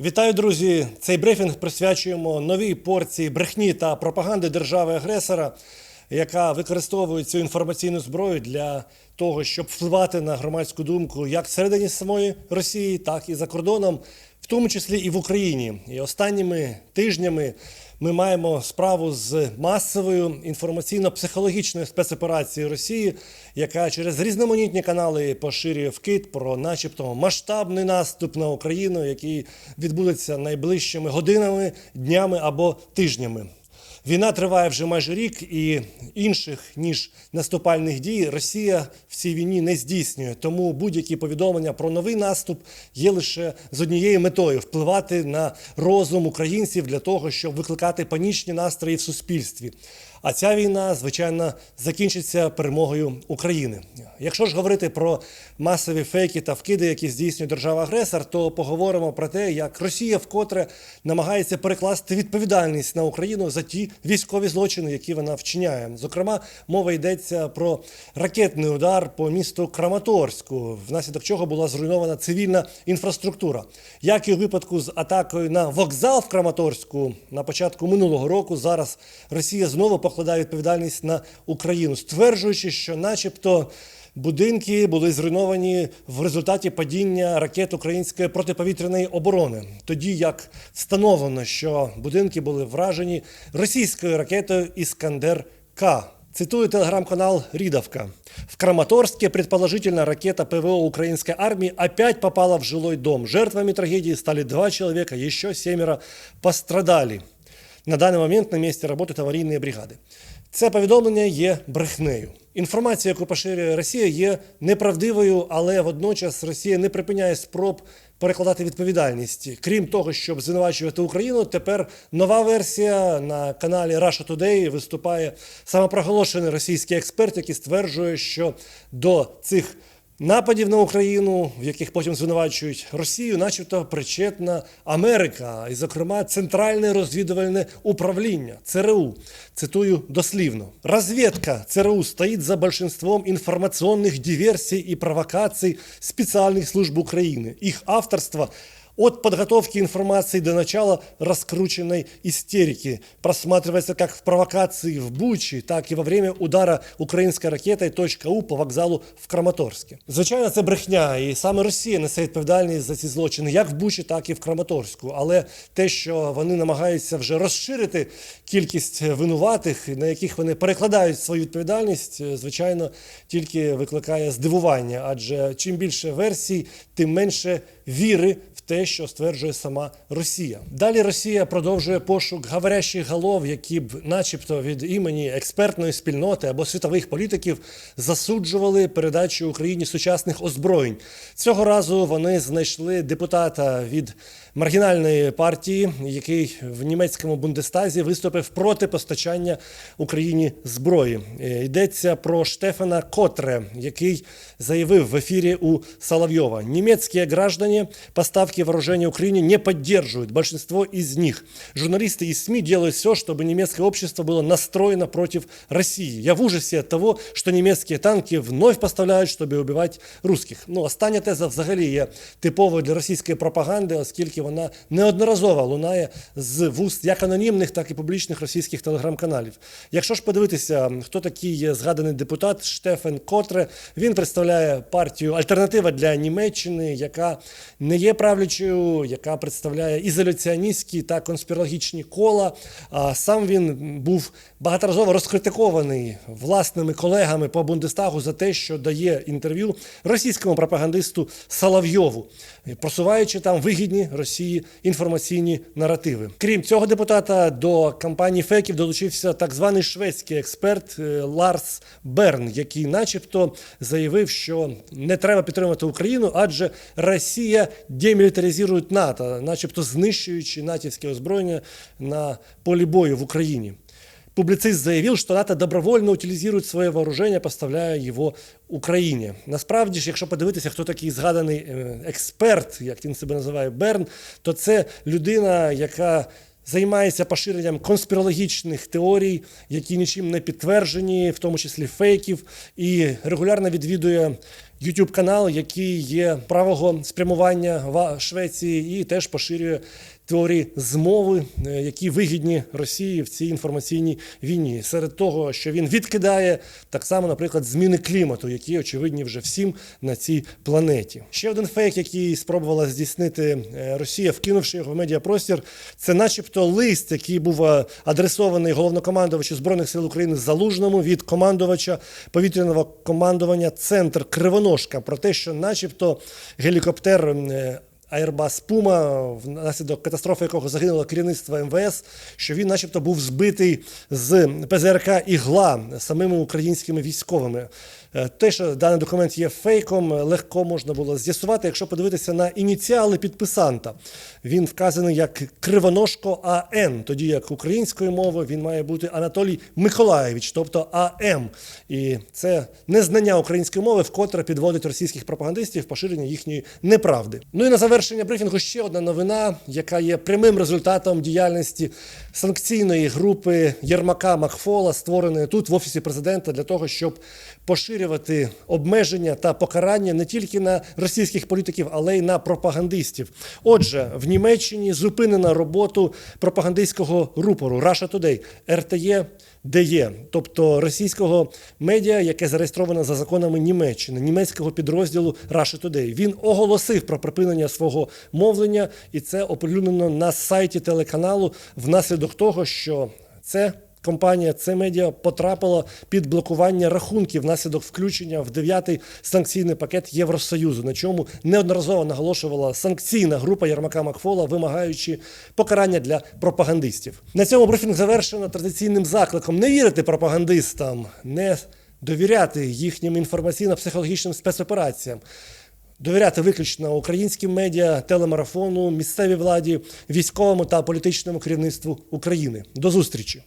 Вітаю, друзі! Цей брифінг присвячуємо новій порції брехні та пропаганди держави-агресора, яка використовує цю інформаційну зброю для того, щоб впливати на громадську думку як всередині самої Росії, так і за кордоном, тому числі і в Україні. І останніми тижнями ми маємо справу з масовою інформаційно-психологічною спецоперацією Росії, яка через різноманітні канали поширює вкид про, начебто, масштабний наступ на Україну, який відбудеться найближчими годинами, днями або тижнями. Війна триває вже майже рік, і інших ніж наступальних дій Росія в цій війні не здійснює. Тому будь-які повідомлення про новий наступ є лише з однією метою впливати на розум українців для того, щоб викликати панічні настрої в суспільстві. А ця війна, звичайно, закінчиться перемогою України. Якщо ж говорити про масові фейки та вкиди, які здійснює держава-агресор, то поговоримо про те, як Росія вкотре намагається перекласти відповідальність на Україну за ті військові злочини, які вона вчиняє. Зокрема, мова йдеться про ракетний удар по місту Краматорську, внаслідок чого була зруйнована цивільна інфраструктура. Як і у випадку з атакою на вокзал в Краматорську на початку минулого року, зараз Росія знову покладає відповідальність на Україну, стверджуючи, що, начебто, будинки були зруйновані в результаті падіння ракет української протиповітряної оборони. Тоді як встановлено, що будинки були вражені російською ракетою Іскандер К. Цитую телеграм-канал Ридовка. В Краматорске, предположительно, ракета ПВО украинской армии опять попала в жилой дом. Жертвами трагедии стали два человека, еще семеро пострадали. На даний момент на місці працюють аварійні бригади. Це повідомлення є брехнею. Інформація, яку поширює Росія, є неправдивою, але водночас Росія не припиняє спроб перекладати відповідальність. Крім того, щоб звинувачувати Україну, тепер нова версія на каналі Russia Today виступає самопроголошений російський експерт, який стверджує, що до цих Нападів на Україну, в яких потім звинувачують Росію, начебто причетна Америка, і, зокрема, Центральне розвідувальне управління ЦРУ. Цитую дослівно: розвідка ЦРУ стоїть за большинством інформаційних диверсій і провокацій спеціальних служб України. Їх авторство от подготовки информации до начала раскрученной истерики просматривается как в провокации в Бучі, так і во время удара українською ракетою .у по вокзалу в Краматорське. Звичайно, це брехня, і саме Росія несе відповідальність за ці злочини, як в Бучі, так і в Краматорську. Але те, що вони намагаються вже розширити кількість винуватих, на яких вони перекладають свою відповідальність, звичайно, тільки викликає здивування. Адже чим більше версій, тим менше віри те, що стверджує сама Росія. Далі Росія продовжує пошук говорящих голов, які б, начебто, від імені експертної спільноти або світових політиків засуджували передачу Україні сучасних озброєнь. Цього разу вони знайшли депутата від маргінальної партії, який в німецькому бундестазі виступив проти постачання Україні зброї. Е, Йдеться про Штефана Котре, який заявив в ефірі у Соловйова: німецькі граждане поставки вооружения Украине не поддерживают. Большинство из них. Журналисты и СМИ делают все, чтобы немецкое общество было настроено против России. Я в ужасе от того, что немецкие танки вновь поставляють, щоб убивати русських. Ну, остання теза взагалі є типовою для російської пропаганди, оскільки вона неодноразово лунає з вуст як анонімних, так і публічних російських телеграм-каналів. Якщо ж подивитися, хто такий є згаданий депутат Штефен Котре, він представляє партію Альтернатива для Німеччини, яка не є правлячою, яка представляє ізоляціоністські та конспірологічні кола. Сам він був багаторазово розкритикований власними колегами по Бундестагу за те, що дає інтерв'ю російському пропагандисту Соловйову, просуваючи там вигідні Росії інформаційні наративи. Крім цього депутата до кампанії фейків долучився так званий шведський експерт е, Ларс Берн, який, начебто, заявив, що не треба підтримувати Україну, адже Росія демілітаризує НАТО, начебто знищуючи натівське озброєння на полі бою в Україні. Публицист заявив, що НАТО добровольно утилізує своє вооруження, поставляє його Україні. Насправді ж, якщо подивитися, хто такий згаданий е, експерт, як він себе називає Берн, то це людина, яка займається поширенням конспірологічних теорій, які нічим не підтверджені, в тому числі фейків, і регулярно відвідує youtube канал, який є правого спрямування в Швеції, і теж поширює теорії змови, е, які вигідні Росії в цій інформаційній війні. Серед того, що він відкидає так само, наприклад, зміни клімату, які очевидні вже всім на цій планеті. Ще один фейк, який спробувала здійснити е, Росія, вкинувши його в медіапростір, це, начебто, лист, який був е, адресований головнокомандувачу збройних сил України Залужному від командувача повітряного командування Центр Кривоножка про те, що, начебто, гелікоптер. Airbus Puma, внаслідок катастрофи, якого загинуло керівництво МВС, що він, начебто, був збитий з ПЗРК Ігла самими українськими військовими. Е, Те, що даний документ є фейком, легко можна було з'ясувати, якщо подивитися на ініціали підписанта. Він вказаний як Кривоножко АН, тоді як українською мовою він має бути Анатолій Миколаєвич, тобто АМ. І це незнання української мови, вкотре підводить російських пропагандистів поширення їхньої неправди. Ну і на завершення брифінгу ще одна новина, яка є прямим результатом діяльності санкційної групи Єрмака Макфола, створеної тут в офісі президента для того, щоб поширювати обмеження та покарання не тільки на російських політиків, але й на пропагандистів. Отже, в Німеччині зупинено роботу пропагандистського рупору Russia Today, РТЄ ДЄ, тобто російського медіа, яке зареєстровано за законами Німеччини, німецького підрозділу Russia Today. Він оголосив про припинення свого мовлення, і це оприлюднено на сайті телеканалу внаслідок того, що це. Компанія медіа потрапила під блокування рахунків внаслідок включення в дев'ятий санкційний пакет Євросоюзу, на чому неодноразово наголошувала санкційна група Єрмака Макфола, вимагаючи покарання для пропагандистів. На цьому брифінг завершено традиційним закликом не вірити пропагандистам, не довіряти їхнім інформаційно-психологічним спецопераціям. Довіряти виключно українським медіа, телемарафону, місцевій владі, військовому та політичному керівництву України. До зустрічі!